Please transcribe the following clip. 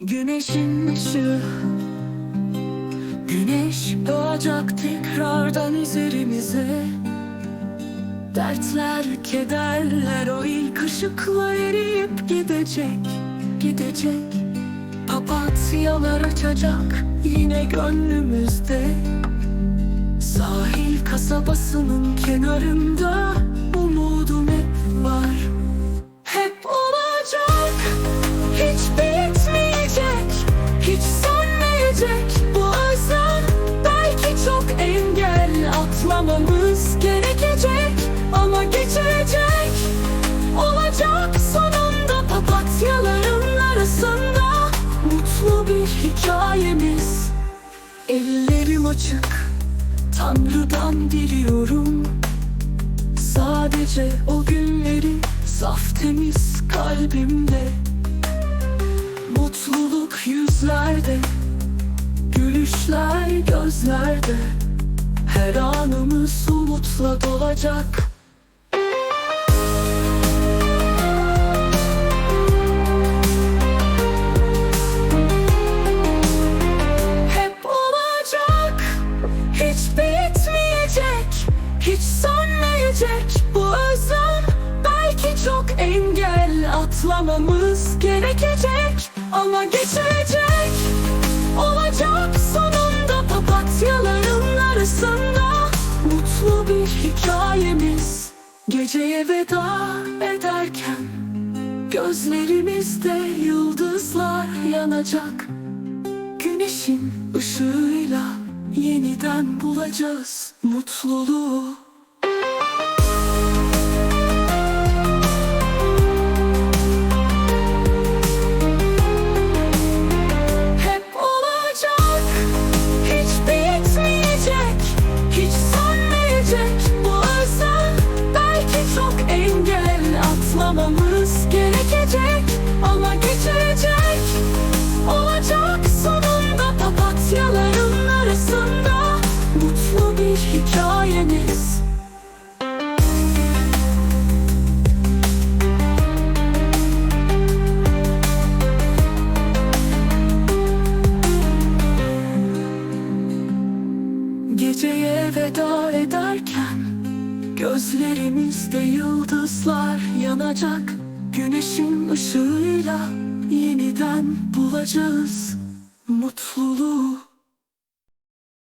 Güneşin ışığı Güneş doğacak tekrardan üzerimize. Dertler, kederler o ilk ışıkla eriyip gidecek Gidecek. Papatyalar açacak yine gönlümüzde. Sahil kasabasının kenarında açık. Tanrı'dan diliyorum. Sadece o günleri saf temiz kalbimde. Mutluluk yüzlerde Gülüşler gözlerde. Her anımız umutla dolacak Hiç sönmeyecek bu özlem. Belki çok engel atlamamız gerekecek. Ama geçecek. Olacak sonunda papatyaların arasında. Mutlu bir hikayemiz Geceye veda ederken. Gözlerimizde yıldızlar yanacak. Güneşin ışığıyla yeniden bulacağız mutluluğu bir hikayemiz. Geceye veda ederken Gözlerimizde yıldızlar yanacak. Güneşin ışığıyla yeniden bulacağız mutluluğu